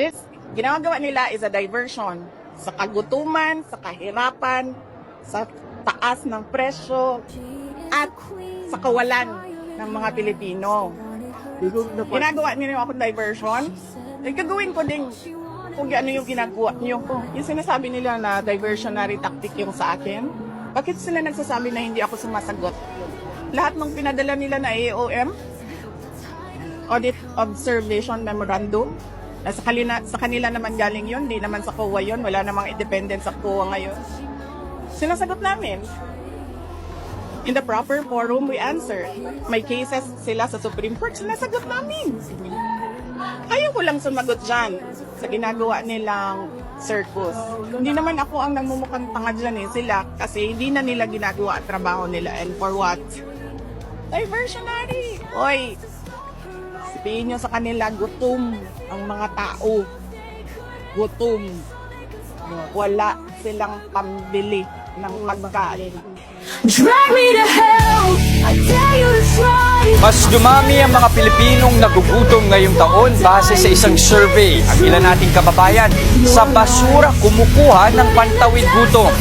This, ginagawa nila is a diversion sa kagutuman, sa kahirapan, sa taas ng presyo, at sa kawalan ng mga Pilipino. Ginagawa nila akong diversion. Eh, gagawin ko din kung ano yung ginagawa nyo. Yung sinasabi nila na diversionary tactic yung sa akin, bakit sila nagsasabi na hindi ako sumasagot? Lahat ng pinadala nila na AOM, Audit Observation Memorandum, na sa, kanila, sa kanila naman galing yun, di naman sa COA yun, wala namang independence sa COA ngayon. Sinasagot namin. In the proper forum, we answer. May cases sila sa Supreme Court, sinasagot namin. Ayaw ko lang sumagot dyan sa ginagawa nilang circus. Hindi naman ako ang nagmumukhang tanga dyan eh, sila. Kasi hindi na nila ginagawa ang trabaho nila. And for what? Diversionary! Oy, sabihin nyo sa kanila, gutom ang mga tao. Gutom. Wala silang pambili ng pagkain. Drag me to hell. I dare you to try. Mas dumami ang mga Pilipinong nagugutom ngayong taon base sa isang survey. Ang ilan nating kababayan sa basura kumukuha ng pantawid gutom.